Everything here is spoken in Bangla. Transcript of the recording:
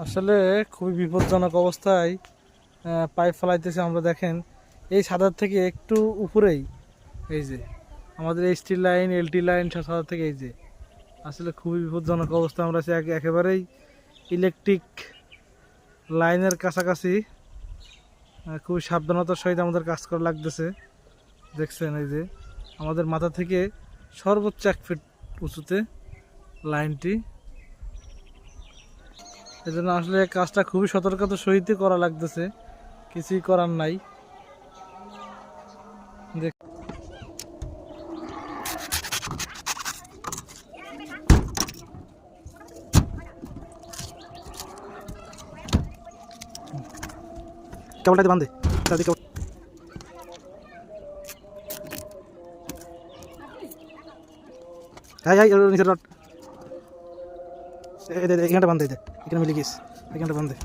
আসলে খুবই বিপজ্জনক অবস্থায় পাইপ ফেলাইতেছে আমরা দেখেন। এই সাদার থেকে একটু উপরেই, এই যে, আমাদের এই স্টিল লাইন এলটি লাইন সাদার থেকে এই যে। আসলে খুবই বিপজ্জনক অবস্থা আমরা একে- একেবারেই ইলেকট্রিক লাইনের কাছাকাছি। খুবই সাবধানতার সহিত আমাদের কাজ করা লাগতেছে। দেখছেন এই যে, আমাদের মাথা থেকে সর্বোচ্চ এক ফিট উঁচুতে লাইনটি এজন্য আসলে কাজটা খুবই সতর্কতা সহিত করা লাগতেছে। কিছুই করার নাই। হ্যাঁ হ্যাঁ নিচের এখানটা বান্ধে দে এখানে মিলে গেছি এখানটা বান্ধে